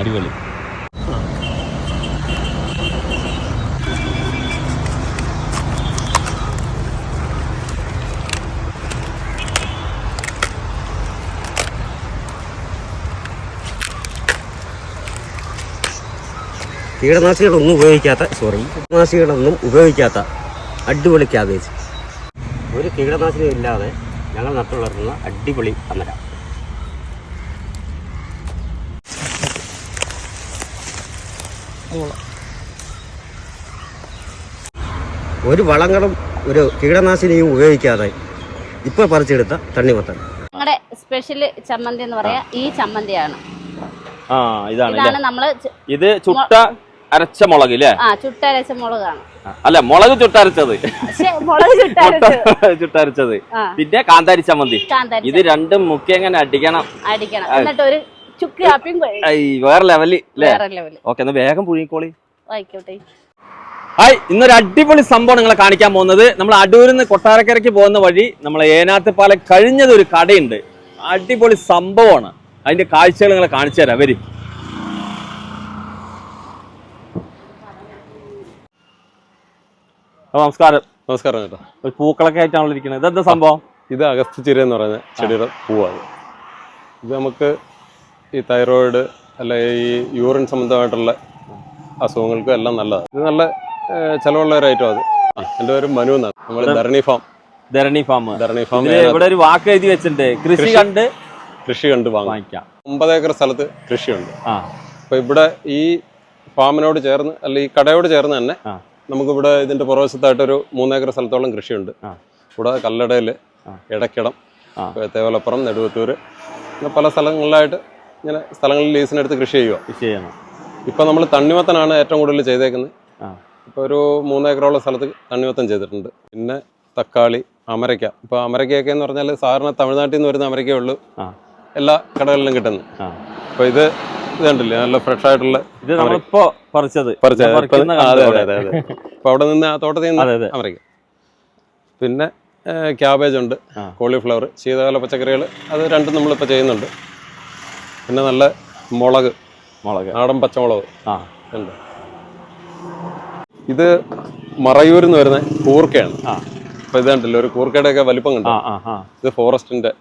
അടിപൊളി. കീടനാശികളൊന്നും ഉപയോഗിക്കാത്ത സോറി കീടനാശികളൊന്നും ഉപയോഗിക്കാത്ത അടിപൊളി ക്യാബേജ് ഒരു കീടനാശിനി ഇല്ലാതെ ഞങ്ങൾ നട്ടുവളർത്തുന്ന അടിപൊളി അമര. ഒരു വളങ്ങളും ഒരു കീടനാശിനിയും ഉപയോഗിക്കാതെ ഇപ്പൊ പറിച്ചെടുത്ത തണ്ണിമത്തൻ ഞങ്ങളുടെ സ്പെഷ്യൽ ചമ്മന്തി എന്ന് പറയാ ഈ ചമ്മന്തിയാണ്. ആ ഇതാണ് ഇതാണ്? നമ്മൾ ഇത് ചുട്ട അരച്ച മുളക് ഇല്ലേ? ആ ചുട്ടരച്ച മുളകാണ്. അല്ല മുളക് ചുട്ടരച്ചത്. മുളക് ചുട്ടരച്ചത്. പിന്നെ കാന്താരി ചമ്മന്തി. കാന്താരി ഇത് രണ്ടും മുക്കി എങ്ങനെ അടിക്കണം? അടിക്കണം. എന്നിട്ട് ഒരു ചുക്ക് കാപ്പിയും ഐ, വേറെ ലെവൽ ഓക്കെ എന്നാ വേഗം പുഴുങ്ങിക്കോളി. ആയിക്കോട്ടെ. ഹായ് ഇന്നൊരു അടിപൊളി സംഭവം നിങ്ങളെ കാണിക്കാൻ പോകുന്നത്. നമ്മൾ അടൂരിൽ നിന്ന് കൊട്ടാരക്കരയ്ക്ക് പോകുന്ന വഴി നമ്മളെ ഏനാത്ത് പാല കഴിഞ്ഞത് ഒരു കടയുണ്ട്. അടിപൊളി സംഭവമാണ്. അതിന്റെ കാഴ്ചകൾ നിങ്ങളെ കാണിച്ചു തരാം. വരി. നമസ്കാരം. നമസ്കാരം കേട്ടോ ഒരു പൂക്കളൊക്കെ ആയിട്ടാണല്ലോ ഇരിക്കുന്നത്. ഇതെന്താ സംഭവം? ഇത് അഗസ്ത്യചിര എന്ന് പറയുന്ന ചെടിയുടെ പൂവാണ്. ഇത് നമുക്ക് ഈ തൈറോയിഡ് അല്ല ഈ യൂറിൻ സംബന്ധമായിട്ടുള്ള അസുഖങ്ങൾക്കും എല്ലാം നല്ലതാണ്. ഇത് നല്ല ചിലവുള്ള ഒരു ഐറ്റം അത്. എന്റെ പേര് മനു എന്നാണ്. നമ്മൾ Dharani farm. Dharani farm. Dharani farm. ഇവിടെ ഒരു വാക്ക് എഴുതി വെച്ചിട്ടുണ്ട്. കൃഷി കണ്ട് കൃഷി കണ്ട് വാങ്ങാം. വാങ്ങിക്കാം. ഒമ്പത് ഏക്കർ സ്ഥലത്ത് കൃഷിയുണ്ട്. ആ. അപ്പോൾ ഇവിടെ ഈ ഫാമിനോട് ചേർന്ന് അല്ല ഈ കടയോട് ചേർന്ന് തന്നെ. നമുക്കിവിടെ ഇതിന്റെ പുറവശത്തായിട്ടൊരു മൂന്നേക്കർ സ്ഥലത്തോളം കൃഷിയുണ്ട്. കൂടാതെ ഇവിടെ കല്ലടയിൽ ഇടക്കിടം. തേവലപ്പുറം നെടുവത്തൂർ പല സ്ഥലങ്ങളിലായിട്ട് ഇങ്ങനെ സ്ഥലങ്ങളിൽ ലീസിനെടുത്ത് കൃഷി ചെയ്യുക കൃഷി ചെയ്യണം. ഇപ്പം നമ്മൾ തണ്ണിമത്തനാണ് ഏറ്റവും കൂടുതൽ ചെയ്തേക്കുന്നത്. ആ. ഇപ്പോൾ ഒരു മൂന്നേക്കറോളം സ്ഥലത്ത് തണ്ണിമത്തം ചെയ്തിട്ടുണ്ട്. പിന്നെ തക്കാളി അമരയ്ക്ക. ഇപ്പോൾ അമരയ്ക്കയൊക്കെ എന്ന് പറഞ്ഞാൽ സാധാരണ തമിഴ്നാട്ടിൽ നിന്ന് വരുന്ന അമരയ്ക്കേ ഉള്ളൂ. ആ. എല്ലാ കടകളിലും കിട്ടുന്നു ആ. അപ്പോൾ ഇത് ഇത് കണ്ടില്ലേ നല്ല ഫ്രഷ് ആയിട്ടുള്ള ഇത് നമ്മളിപ്പോ പറിച്ചത്. പറിച്ച ഞാൻ പറിക്കുന്ന ഇപ്പൊ- അതെ അതെ അതെ അതെ. അപ്പൊ അവിടെ നിന്ന് ആ തോട്ടത്തിൽ അതെ, നിന്ന്. അമരയ്ക്ക. പിന്നെ ക്യാബേജ് ഉണ്ട്. ആ. കോളിഫ്ലവർ ശീതകാല പച്ചക്കറികൾ അത് രണ്ടും നമ്മളിപ്പോൾ ചെയ്യുന്നുണ്ട്. പിന്നെ നല്ല മുളക്. മുളക്. നാടൻ പച്ചമുളക്. ആ. ഉണ്ട്. ഇത് മറയൂരിൽ നിന്ന് വരുന്ന കൂർക്കയാണ്. ആ. അപ്പൊ ഇത് കണ്ടില്ലേ? ഒരു കൂർക്കയുടെ ഒക്കെ വലിപ്പം കണ്ടു? ആ ആ ഇത് ഫോറസ്റ്റിന്റെ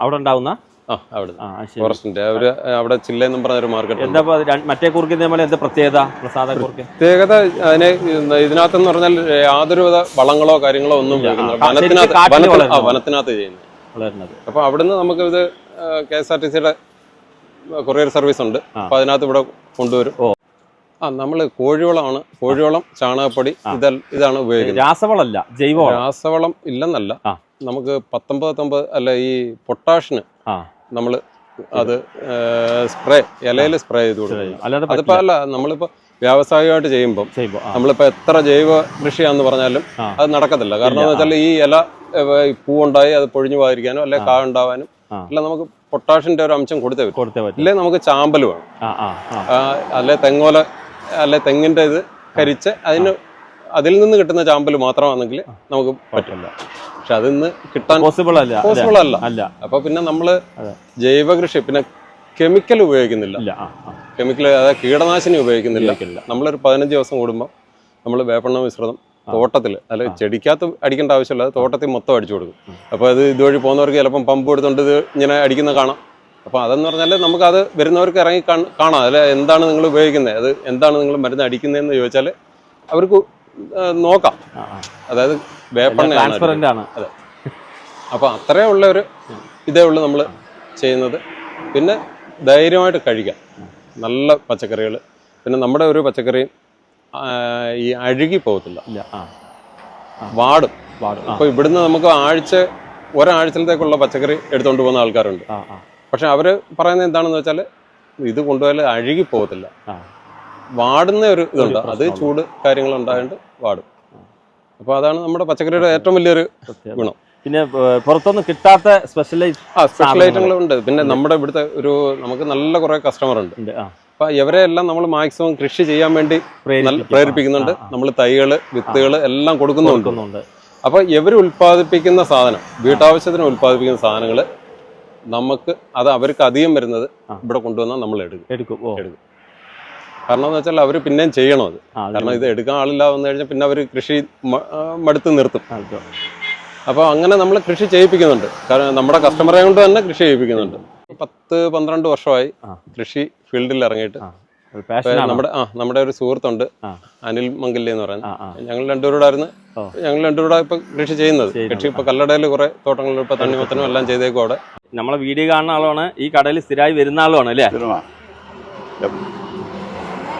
അവിടെ ഉണ്ടാവുന്ന? ആ അവിടെ ആ ശരി. ഫോറസ്റ്റിന്റെ. അവർ അവിടെ ചില്ലെന്നും പറഞ്ഞ ഒരു മാർക്കറ്റ് എന്താ ഇപ്പൊ മറ്റേ കുറുക്കിന്റെ പോലെ എന്താ പ്രത്യേകത? പ്രസാദ കുറുക്ക് പ്രത്യേകത അതിനെ ഇതിനകത്തെന്ന് പറഞ്ഞാൽ യാതൊരുവിധ വളങ്ങളോ കാര്യങ്ങളോ ഒന്നും ഉപയോഗിക്കുന്നില്ല. കാ- വനത്തിനകത്ത് ശരിക്കും കാട്ടിൽ വനത്തിൽ- ആ, വളരുന്നതാണ്. വനത്തിനകത്ത് ചെയ്യുന്നത്. വളരുന്നത്. അപ്പൊ അവിടുന്ന് നമുക്ക് ഇത് കെ എസ് ആർ ടി സിയുടെ കൊറിയർ സർവീസ് ഉണ്ട്. അപ്പൊ അതിനകത്ത് ഇവിടെ കൊണ്ടുവരും. ഓ. ആ നമ്മൾ കോഴിവളമാണ്. കോഴിവളം ചാണകപ്പൊടി ഇത ഇതൽ ഇതാണ് ഉപയോഗിക്കുന്നത്. രാസവളമല്ല ജൈവവളം. രാസവളം ഇല്ലെന്നല്ല. നമുക്ക് പത്തൊമ്പത് പത്തൊമ്പത് അല്ല ഈ പൊട്ടാഷിന് നമ്മൾ നമ്മൾ അത് സ്പ്രേ ഇലയിൽ സ്പ്രേ ചെയ്ത് കൊടുക്കും. അതിപ്പോ. അല്ല നമ്മളിപ്പോ വ്യാവസായികമായിട്ട് ചെയ്യുമ്പോൾ നമ്മളിപ്പോ എത്ര ജൈവ കൃഷിയാന്ന് പറഞ്ഞാലും അത് നടക്കത്തില്ല. കാരണം എന്താ എന്ന് വെച്ചാൽ ഈ ഇല പൂ ഉണ്ടായി പൂവുണ്ടായി അത് പൊഴിഞ്ഞു പോകാതിരിക്കാനും അല്ലെ കാ ഉണ്ടാവാനും അല്ല നമുക്ക് പൊട്ടാഷിന്റെ ഒരു അംശം കൊടുത്തേ പറ്റും. കൊടുത്തേ പറ്റും. ഇല്ലേ നമുക്ക് ചാമ്പൽ വേണം. അല്ലെ തെങ്ങോല അല്ലെ തെങ്ങിന്റെ ഇത് കരിച്ച് അതിന് അതിൽ നിന്ന് കിട്ടുന്ന ചാമ്പൽ മാത്രമാണെങ്കിൽ നമുക്ക് പറ്റില്ല പക്ഷെ അതിൽ നിന്ന് കിട്ടാൻ പോസിബിൾ അല്ല പോസിബിൾ അല്ല. അല്ല. അപ്പൊ പിന്നെ നമ്മൾ. ജൈവ കൃഷി പിന്നെ കെമിക്കൽ ഉപയോഗിക്കുന്നില്ല. കെമിക്കൽ അതായത് കീടനാശിനി ഉപയോഗിക്കുന്നില്ല. നമ്മളൊരു പതിനഞ്ച് ദിവസം കൂടുമ്പോൾ നമ്മൾ വേപ്പെണ്ണ മിശ്രിതം തോട്ടത്തിൽ അല്ല ചെടിക്കകത്ത് അടിക്കേണ്ട ആവശ്യമില്ല. തോട്ടത്തിൽ മൊത്തം അടിച്ചു കൊടുക്കും. അപ്പോൾ അത് ഇതുവഴി പോകുന്നവർക്ക് ചിലപ്പം പമ്പ് എടുത്തുകൊണ്ട് ഇത് ഇങ്ങനെ അടിക്കുന്ന കാണാം. അപ്പോൾ അതെന്ന് നമുക്ക് അത് വരുന്നവർക്ക് ഇറങ്ങി കാണാം അല്ലെ എന്താണ് നിങ്ങൾ ഉപയോഗിക്കുന്നത് അത് എന്താണ് നിങ്ങൾ മരുന്ന് അടിക്കുന്നതെന്ന് ചോദിച്ചാൽ അവർക്ക് നോക്കാം. അതായത് വേപ്പണ്ണയാണ് അതെ. അപ്പോൾ അത്രേ ഉള്ള ഒരു ഇതേ ഉള്ളൂ നമ്മൾ ചെയ്യുന്നത്. പിന്നെ ധൈര്യമായിട്ട് കഴിക്കാം. നല്ല പച്ചക്കറികൾ പിന്നെ നമ്മുടെ ഒരു പച്ചക്കറിയും ഈ അഴുകി പോകത്തില്ല. വാടും. വാടും. അപ്പൊ ഇവിടുന്ന് നമുക്ക് ആഴ്ച ഒരാഴ്ചത്തേക്കുള്ള പച്ചക്കറി എടുത്തുകൊണ്ട് പോകുന്ന ആൾക്കാരുണ്ട്. പക്ഷെ അവർ പറയുന്നത് എന്താണെന്ന് വെച്ചാൽ ഇത് കൊണ്ടുപോയാൽ അഴുകി പോകത്തില്ല. വാടുന്ന ഒരു ഇതുണ്ട്. അത് ചൂട് കാര്യങ്ങൾ ഉണ്ടായതുകൊണ്ട് വാടും അപ്പൊ അതാണ് നമ്മുടെ പച്ചക്കറിയുടെ ഏറ്റവും വലിയൊരു. ഗുണം. പിന്നെ പുറത്തൊന്നും കിട്ടാത്ത സ്പെഷ്യലൈസ് ആ സ്പെഷ്യൽ. ഐറ്റങ്ങളുണ്ട്. പിന്നെ നമ്മുടെ ഇവിടുത്തെ ഒരു നമുക്ക് നല്ല കുറെ കസ്റ്റമർ ഉണ്ട്. ഉണ്ട് ആ അപ്പൊ ഇവരെ എല്ലാം നമ്മൾ മാക്സിമം കൃഷി ചെയ്യാൻ വേണ്ടി പ്രേരിപ്പിക്കുന്നുണ്ട്. നമ്മൾ തൈകൾ വിത്തുകൾ എല്ലാം കൊടുക്കുന്നുണ്ട്. അപ്പോൾ അപ്പൊ ഇവർ ഉൽപ്പാദിപ്പിക്കുന്ന സാധനം വീട്ടാവശ്യത്തിന് ഉൽപ്പാദിപ്പിക്കുന്ന സാധനങ്ങൾ നമുക്ക് അത് അവർക്ക് അധികം വരുന്നത് ഇവിടെ കൊണ്ടുവന്നാൽ നമ്മൾ എടുക്കും. എടുക്കും. എടുക്കും. കാരണം എന്ന് വെച്ചാൽ അവർ പിന്നെയും ചെയ്യണം അത്. കാരണം ഇത് എടുക്കാൻ ആളില്ല വന്നു കഴിഞ്ഞാൽ പിന്നെ അവർ കൃഷി മടുത്ത് നിർത്തും. അപ്പോൾ അങ്ങനെ നമ്മൾ കൃഷി ചെയ്യിപ്പിക്കുന്നുണ്ട്. കാരണം നമ്മുടെ കസ്റ്റമറെ കൊണ്ട് തന്നെ കൃഷി ചെയ്യിപ്പിക്കുന്നുണ്ട്. പത്ത് പന്ത്രണ്ട് വർഷമായി ആ. കൃഷി ഫീൽഡിൽ ഇറങ്ങിയിട്ട്. നമ്മുടെ ആ നമ്മുടെ ഒരു സുഹൃത്തുണ്ട്. അനിൽ മംഗല്യ എന്ന് പറയുന്നത് ഞങ്ങൾ രണ്ടുപേരോടായിരുന്നു. ഞങ്ങൾ രണ്ടുപേരുടെ ഇപ്പൊ കൃഷി ചെയ്യുന്നത്. കൃഷി ഇപ്പൊ കല്ലടയിൽ കുറെ തോട്ടങ്ങളിൽ ഇപ്പൊ തണ്ണിമത്തനും എല്ലാം ചെയ്തേക്കും അവിടെ. നമ്മളെ വീഡിയോ കാണുന്ന ആളാണ്. ഈ കടയിൽ സ്ഥിരമായി വരുന്ന ആളുമാണ് അല്ലേ?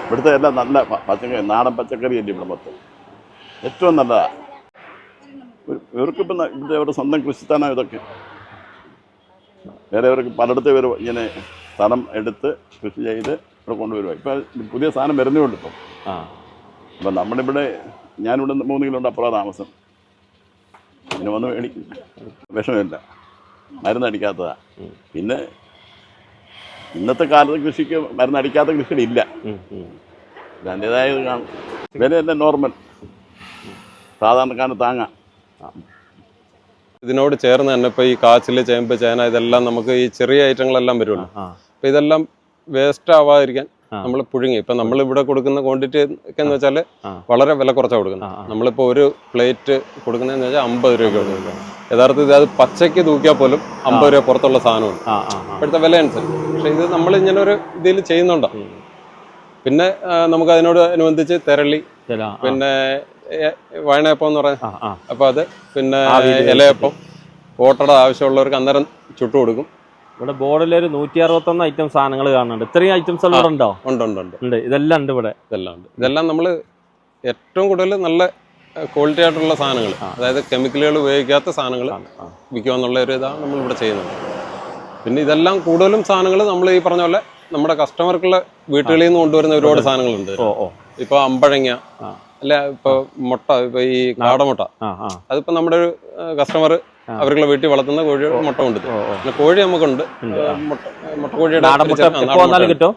ഇവിടുത്തെ എല്ലാം നല്ല പച്ചക്കറി നാടൻ പച്ചക്കറി അല്ലേ ഇവിടെ മൊത്തം? ഏറ്റവും നല്ലതാ. ഒരു- ഇവർക്കിപ്പം ഇവിടെ സ്വന്തം കൃഷിസ്ഥാനം ഇതൊക്കെ. വേറെ അവർക്ക് പലയിടത്ത് ഇവർ ഇങ്ങനെ സ്ഥലം എടുത്ത് കൃഷി ചെയ്ത് ഇവിടെ കൊണ്ടുവരുക ഇപ്പം പുതിയ സാധനം വരുന്നേ ഉള്ളൂ ഇപ്പം. ആ. അപ്പം നമ്മുടെ ഇവിടെ ഞാനിവിടെ മൂന്ന് മൂന്ന് ഉണ്ട് അപ്പുറം താമസം. പിന്നെ വന്ന് മേടിക്കും. വിഷമില്ല മരുന്നടിക്കാത്തതാ. പിന്നെ ഇന്നത്തെ കാലത്ത് കൃഷിക്ക് മരുന്നടിക്കാത്ത കൃഷികളില്ല. ഉം, ഉം. അതിന്റെതായ ഇത് കാണും. വിലയെല്ലാം നോർമൽ സാധാരണക്കാരന് താങ്ങാം. ഇതിനോട് ചേർന്ന് തന്നെ ഇപ്പൊ ഈ കാച്ചിൽ ചേമ്പ് ചേന ഇതെല്ലാം നമുക്ക് ഈ ചെറിയ ഐറ്റങ്ങളെല്ലാം വരുമല്ലോ ആ അപ്പൊ ഇതെല്ലാം വേസ്റ്റ് ആവാതിരിക്കാൻ നമ്മൾ പുഴുങ്ങി. ഇപ്പൊ നമ്മൾ ഇവിടെ കൊടുക്കുന്ന ക്വാണ്ടിറ്റി ഒക്കെ എന്ന് വെച്ചാൽ. വളരെ വില കുറച്ചാണ് കൊടുക്കുന്നത്. നമ്മളിപ്പോ ഒരു പ്ലേറ്റ് കൊടുക്കുന്നതെന്ന് വെച്ചാൽ അമ്പത് രൂപയ്ക്ക് കൊടുക്കുന്നത് യഥാർത്ഥത്തിൽ അത് പച്ചയ്ക്ക് തൂക്കിയാൽ പോലും അമ്പത് രൂപ പുറത്തുള്ള സാധനമാണ്. ഇപ്പോഴത്തെ വില അനുസരിച്ച്. പക്ഷെ ഇത് നമ്മൾ ഇങ്ങനെ ഒരു ഇതിൽ ചെയ്യുന്നുണ്ടോ? പിന്നെ നമുക്ക് അതിനോട് അനുബന്ധിച്ച് തെരളി. പിന്നെ വയണയപ്പം എന്ന് പറയാം. അപ്പൊ അത് പിന്നെ ഇലയപ്പം ഓട്ടട ആവശ്യമുള്ളവർക്ക് അന്നേരം ചുട്ടു കൊടുക്കും. ഇവിടെ ബോർഡിൽ ഒരു നൂറ്റി അറുപത്തൊന്ന് ഐറ്റം സാധനങ്ങൾ കാണുന്നുണ്ട്. ഇത്രയും ഐറ്റംസ് എല്ലാം ഇവിടെ ഉണ്ടോ? ഉണ്ട് ഉണ്ട് ഉണ്ട്. ഉണ്ട്. ഇതെല്ലാം ഉണ്ട് ഇവിടെ. ഇതെല്ലാം ഉണ്ട്. ഇതെല്ലാം നമ്മൾ ഏറ്റവും കൂടുതൽ നല്ല ക്വാളിറ്റി ആയിട്ടുള്ള സാധനങ്ങൾ അതായത് കെമിക്കലുകൾ ഉപയോഗിക്കാത്ത സാധനങ്ങൾ. വിൽക്കുക എന്നുള്ള ഒരു ഇതാണ് നമ്മൾ ഇവിടെ ചെയ്യുന്നത്. പിന്നെ ഇതെല്ലാം കൂടുതലും സാധനങ്ങൾ നമ്മൾ ഈ പറഞ്ഞ പോലെ നമ്മുടെ കസ്റ്റമർക്കുള്ള വീട്ടുകളിൽ നിന്ന് കൊണ്ടുവരുന്ന ഒരുപാട് സാധനങ്ങളുണ്ട്. ഇപ്പൊ അമ്പഴങ്ങ. അല്ല ഇപ്പൊ മുട്ട ഇപ്പൊ ഈ കാടമുട്ട അതിപ്പോ നമ്മുടെ ഒരു കസ്റ്റമർ അവർക്കുള്ള വീട്ടിൽ വളർത്തുന്ന കോഴി മുട്ട ഓ പിന്നെ കോഴി നമുക്കുണ്ട്. മുട്ട മുട്ടക്കോഴിയുടെ. കിട്ടും?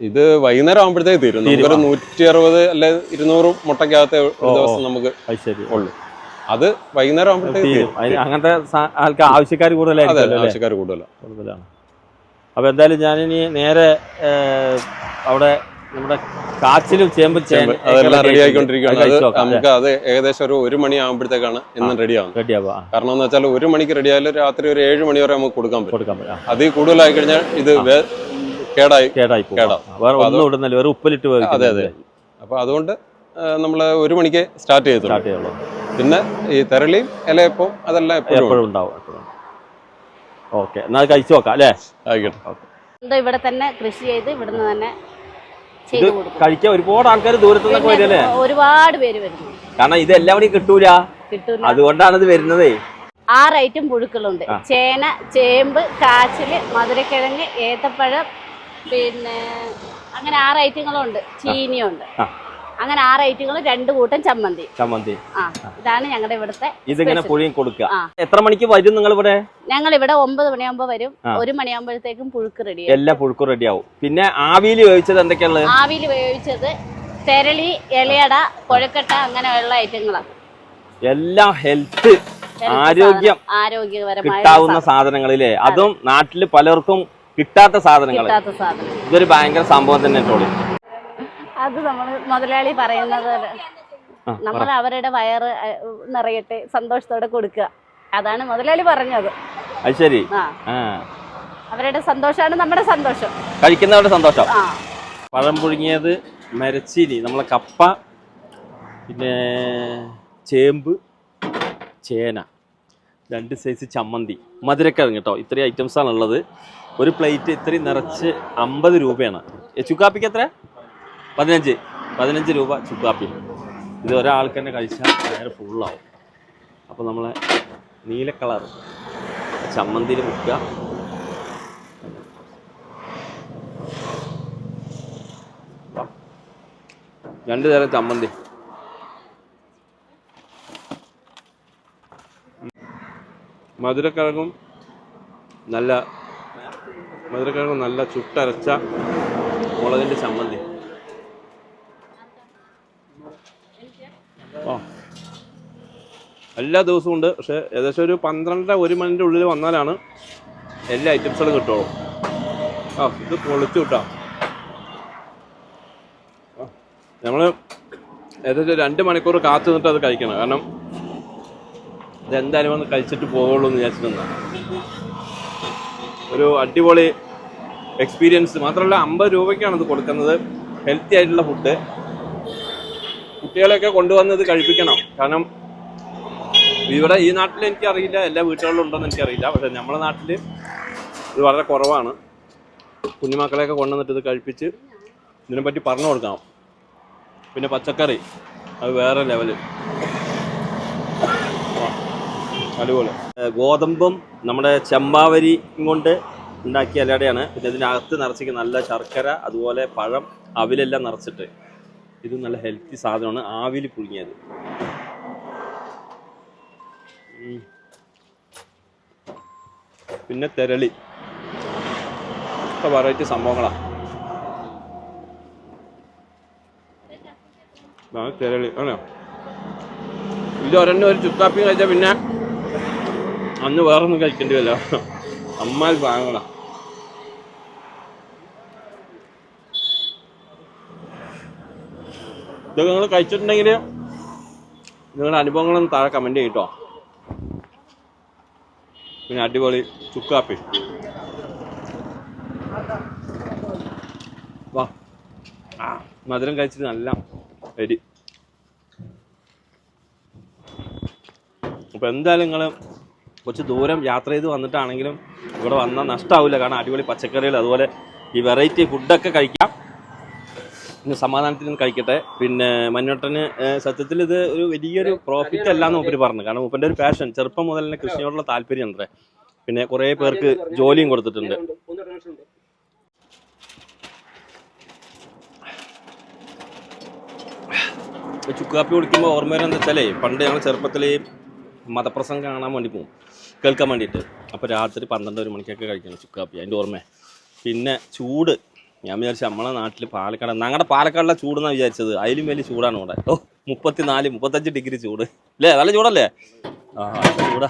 ഇത് വൈകുന്നേരം ആകുമ്പോഴത്തേക്ക് തീരും. ഒരു നമുക്കൊരു നൂറ്റി അറുപത് അല്ലെ ഇരുന്നൂറ് മുട്ടക്കകത്തെ ഒരു. ദിവസം നമുക്ക് ഉള്ളു. അത് വൈകുന്നേരം ആകുമ്പോഴത്തേക്ക് തീരും. അങ്ങനത്തെ ആവശ്യക്കാർ കൂടുതലായിരിക്കും ആവശ്യക്കാർ കൂടുതലാണ് കൂടുതലാണ്. അപ്പോൾ എന്തായാലും ഞാനിനി നേരെ അവിടെ നമ്മുടെ കാച്ചിലും ചേമ്പും അതെല്ലാം റെഡി ആയിക്കൊണ്ടിരിക്കുകയാണ് നമുക്ക് അത് ഏകദേശം ഒരു ഒരു മണി ആകുമ്പോഴത്തേക്കാണ് ഇന്നും റെഡി ആവുന്നത്. ആവുക കാരണം എന്ന് വെച്ചാൽ ഒരു മണിക്ക് റെഡി ആയാലും രാത്രി ഒരു ഏഴ് മണി വരെ നമുക്ക് കൊടുക്കാൻ പറ്റും. അതിൽ കൂടുതലായി കഴിഞ്ഞാൽ ഇത് കേടായി കേടായി പോകും. കേടാവും. വേറെ അപ്പൊ ഒന്നും ഇടുന്നില്ല വേറെ ഉപ്പിലിട്ട് അതെ അതെ. അപ്പൊ അതുകൊണ്ട് നമ്മൾ ഒരു മണിക്ക് സ്റ്റാർട്ട് ചെയ്തു പിന്നെ ഈ തെരളിയും ഇലയപ്പവും അതെല്ലാം എപ്പോഴും ഉണ്ടാവും ഓക്കെ എന്നാൽ കഴിച്ചു നോക്കാം അല്ലേ? ആയിക്കോട്ടെ. എന്തോ ഇവിടെ തന്നെ കൃഷി ചെയ്ത് ഇവിടുന്ന് തന്നെ ഇത് കഴിക്കാൻ ഒരുപാട് ആൾക്കാർ ദൂരത്തു നിന്നൊക്കെ വരും ഒരുപാട് പേര് വരുന്നു കാരണം ഇത് എല്ലാവരും കിട്ടൂല. കിട്ടൂല. അതുകൊണ്ടാണ് ഇത് വരുന്നതേ. ആറ് ഐറ്റം പുഴുക്കളുണ്ട്. ചേന ചേമ്പ് കാച്ചിൽ മധുരക്കിഴങ്ങ് ഏത്തപ്പഴം പിന്നെ അങ്ങനെ ആറ് ഐറ്റങ്ങളുണ്ട്. ചീനിയുണ്ട്. അങ്ങനെ ആറ് ഐറ്റങ്ങളും രണ്ട് കൂട്ടം ചമ്മന്തി. ചമ്മന്തി. ആ ഇതാണ് ഞങ്ങളുടെ ഇവിടുത്തെ ഇതിങ്ങനെ. പുഴിയും കൊടുക്കുക. എത്ര മണിക്ക് വരും നിങ്ങൾ ഇവിടെ ഞങ്ങൾ ഇവിടെ ഒമ്പത് മണിയാകുമ്പോ വരും. ഒരു മണിയാകുമ്പോഴത്തേക്കും പുഴുക്ക് റെഡി എല്ലാ പുഴുക്കും റെഡിയാവും പിന്നെ ആവിയിൽ വേവിച്ചത് എന്തൊക്കെയാണ് ആവിയിൽ വേവിച്ചത് തെരളി ഇലയട കൊഴക്കട്ട അങ്ങനെയുള്ള ഐറ്റങ്ങളാണ് എല്ലാം ഹെൽത്ത് ആരോഗ്യം ആരോഗ്യപരമായ കിട്ടാവുന്ന സാധനങ്ങളിലെ. അതും. നാട്ടിൽ പലർക്കും കിട്ടാത്ത സാധനങ്ങൾ ഇതൊരു ഭയങ്കര സംഭവം തന്നെ ടോളി അത് നമ്മൾ മുതലാളി പറയുന്നത് നമ്മൾ അവരുടെ വയറ് നിറയട്ടെ സന്തോഷത്തോടെ കൊടുക്കുക. അതാണ് മുതലാളി പറഞ്ഞത്. അത് ശരി. അവരുടെ സന്തോഷമാണ് നമ്മുടെ സന്തോഷം. കഴിക്കുന്നവരുടെ സന്തോഷം. പഴം പുഴുങ്ങിയത് മരച്ചീനി നമ്മളെ കപ്പ പിന്നെ ചേമ്പ് ചേന. രണ്ട് സൈസ് ചമ്മന്തി. മധുരക്കിഴങ്ങ് കേട്ടോ. ഇത്രയും ഐറ്റംസാണ് ഉള്ളത് ഒരു പ്ലേറ്റ് ഇത്രയും നിറച്ച് അമ്പത് രൂപയാണ്. ചുക്കാപ്പിക്ക് എത്ര? പതിനഞ്ച്. പതിനഞ്ച് രൂപ ചുക്കാപ്പി. ഇത് ഒരാൾക്ക് തന്നെ കഴിച്ചാൽ വയറ് ഫുള്ളാവും അപ്പോൾ നമ്മളെ നീല കളർ ചമ്മന്തിയിൽ മുക്കുക. രണ്ട് തരം ചമ്മന്തി. മധുരക്കിഴങ്ങും നല്ല മധുരക്കിഴങ്ങും നല്ല ചുട്ടരച്ച മുളകിന്റെ ചമ്മന്തി. എല്ലാ ദിവസവും ഉണ്ട്. പക്ഷേ ഏകദേശം ഒരു പന്ത്രണ്ടര ഒരു മണിന്റെ ഉള്ളിൽ വന്നാലാണ് എല്ലാ ഐറ്റംസുകളും കിട്ടുള്ളൂ. ആ ഇത് പൊളിച്ചു കിട്ടാം നമ്മൾ ഏകദേശം രണ്ട് മണിക്കൂർ കാത്തു നിന്നിട്ട് അത് കഴിക്കണം. കാരണം ഇതെന്തായാലും ഒന്ന് കഴിച്ചിട്ട് പോകുള്ളൂ എന്ന് വിചാരിച്ചിരുന്ന ഒരു അടിപൊളി എക്സ്പീരിയൻസ് മാത്രമല്ല അമ്പത് രൂപയ്ക്കാണ് ഇത് കൊടുക്കുന്നത്. ഹെൽത്തി ആയിട്ടുള്ള ഫുഡ് കുട്ടികളെയൊക്കെ കൊണ്ടുവന്ന് ഇത് കഴിപ്പിക്കണം. കാരണം ഇവിടെ ഈ നാട്ടിൽ എനിക്കറിയില്ല. എല്ലാ വീട്ടുകളിലും ഉണ്ടോന്ന് എനിക്കറിയില്ല. പക്ഷെ നമ്മുടെ നാട്ടിൽ ഇത് വളരെ കുറവാണ്. കുഞ്ഞുമക്കളെയൊക്കെ കൊണ്ടുവന്നിട്ട് ഇത് കഴിപ്പിച്ച് ഇതിനെപ്പറ്റി പറഞ്ഞു കൊടുക്കണം. പിന്നെ പച്ചക്കറി അത് വേറെ ലെവൽ. അതുപോലെ ഗോതമ്പും നമ്മുടെ ചെമ്പാവരി കൊണ്ട് ഉണ്ടാക്കിയ ഇലടയാണ് പിന്നെ ഇതിനകത്ത് നിറച്ചിക്ക് നല്ല ശർക്കര അതുപോലെ പഴം അവിലെല്ലാം നിറച്ചിട്ട്. ഇത് നല്ല ഹെൽത്തി സാധനമാണ്. ആവിൽ പുഴുങ്ങിയത്. പിന്നെ തെരളി. വെറൈറ്റി സംഭവങ്ങളാണ് തെരളി ആണോ? ഇത് ഒരെണ്ണം ഒരു ചുക്കാപ്പി കഴിച്ചാൽ പിന്നെ അന്ന് വേറൊന്നും കഴിക്കേണ്ടി വരില്ല. അമ്മാൽ സാധനങ്ങളാ. ഇതൊക്കെ നിങ്ങൾ കഴിച്ചിട്ടുണ്ടെങ്കിൽ നിങ്ങളുടെ അനുഭവങ്ങളൊന്ന് താഴെ കമന്റ് ചെയ്യട്ടോ പിന്നെ അടിപൊളി ചുക്കാപ്പി. വാ. ആ മധുരം കഴിച്ചിട്ട് നല്ല എരി അപ്പോൾ എന്തായാലും നിങ്ങൾ കുറച്ച് ദൂരം യാത്ര ചെയ്ത് വന്നിട്ടാണെങ്കിലും ഇവിടെ വന്നാൽ നഷ്ടമാവില്ല കാരണം അടിപൊളി പച്ചക്കറികൾ അതുപോലെ ഈ വെറൈറ്റി ഫുഡൊക്കെ കഴിക്കാം. ഇന്ന് സമാധാനത്തിൽ കഴിക്കട്ടെ. പിന്നെ മഞ്ഞോട്ടന് സത്യത്തിൽ ഇത് ഒരു വലിയൊരു പ്രോഫിറ്റ് അല്ല എന്ന് മൂപ്പര് പറഞ്ഞു. കാരണം മൂപ്പന്റെ ഒരു പാഷൻ ചെറുപ്പം മുതൽ തന്നെ കൃഷിയോടുള്ള താല്പര്യം അത്രേ. പിന്നെ കുറേ പേർക്ക് ജോലിയും കൊടുത്തിട്ടുണ്ട്. ചുക്കാപ്പി കുടിക്കുമ്പോൾ ഓർമ്മ വരുന്നത് വെച്ചാലേ പണ്ട് ഞങ്ങൾ ചെറുപ്പത്തിൽ മതപ്രസംഗം കാണാൻ വേണ്ടി പോകും കേൾക്കാൻ വേണ്ടിയിട്ട്. അപ്പോൾ രാത്രി പന്ത്രണ്ട് ഒരു മണിക്കൊക്കെ കഴിക്കണം ചുക്കാപ്പി അതിന്റെ ഓർമ്മ. പിന്നെ ചൂട്. ഞാൻ വിചാരിച്ചു നമ്മളെ നാട്ടിൽ പാലക്കാട് ഞങ്ങളുടെ പാലക്കാടിലെ ചൂട് എന്നാണ് വിചാരിച്ചത്. അതിലും വലിയ ചൂടാണ് ഇവിടെ. ഓ മുപ്പത്തിനാല് മുപ്പത്തഞ്ച് ഡിഗ്രി ചൂട്. അല്ലേ നല്ല ചൂടല്ലേ? ആ ചൂടാ.